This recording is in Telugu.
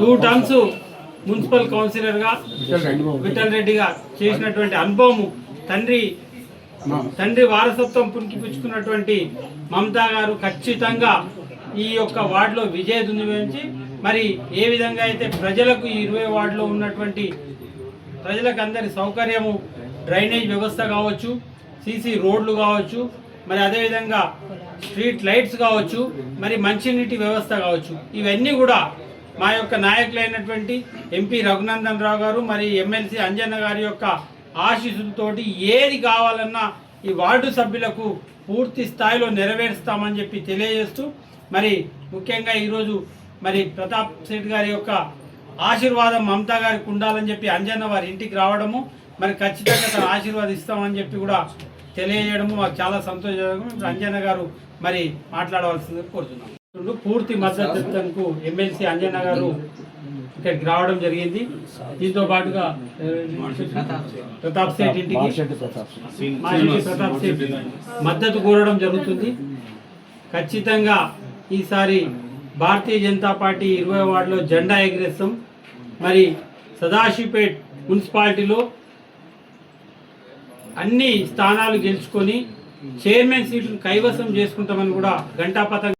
టూ టర్మ్స్ మున్సిపల్ కౌన్సిలర్గా విఠల్ రెడ్డిగా చేసినటువంటి అనుభవం తండ్రి తండ్రి వారసత్వం పుణికిపుచ్చుకున్నటువంటి మమతా గారు ఖచ్చితంగా ఈ యొక్క వార్డులో విజయ దుందువేయించి మరి ఏ విధంగా అయితే ప్రజలకు ఈ ఇరవై వార్డులో ఉన్నటువంటి ప్రజలకు అందరి సౌకర్యము డ్రైనేజ్ వ్యవస్థ కావచ్చు సీసీ రోడ్లు కావచ్చు మరి అదేవిధంగా స్ట్రీట్ లైట్స్ కావచ్చు మరి మంచినీటి వ్యవస్థ కావచ్చు ఇవన్నీ కూడా మా యొక్క నాయకులైనటువంటి ఎంపీ రఘునందన్ రావు గారు మరి ఎమ్మెల్సీ అంజన్న గారి యొక్క ఆశీస్సులతోటి ఏది కావాలన్నా ఈ వార్డు సభ్యులకు పూర్తి స్థాయిలో నెరవేరుస్తామని చెప్పి తెలియజేస్తూ మరి ముఖ్యంగా ఈరోజు మరి ప్రతాప్ శెట్టి గారి యొక్క ఆశీర్వాదం మమతా గారికి ఉండాలని చెప్పి అంజన్న వారి ఇంటికి రావడము మరి ఖచ్చితంగా తన ఆశీర్వాదిస్తామని చెప్పి కూడా తెలియజేయడము మాకు చాలా సంతోషంగా అంజన్న గారు మరి మాట్లాడవలసింది కోరుతున్నాం. పూర్తి మద్దతుకు ఎమ్మెల్సీ అంజన్న గారు ఇక్కడికి రావడం జరిగింది. దీంతో పాటుగా ప్రతాప్ సేట్ ఇంటికి మాజీ ప్రతాప్ సేట్ మద్దతు కోరడం జరుగుతుంది. ఖచ్చితంగా ఈసారి భారతీయ జనతా పార్టీ ఇరవై వార్డులో జెండా ఎగిరేస్తాం. మరి సదాశివపేట్ మున్సిపాలిటీలో అన్ని స్థానాలు గెలుచుకొని చైర్మన్ సీటును కైవసం చేసుకుంటామని కూడా ఘంటాపథం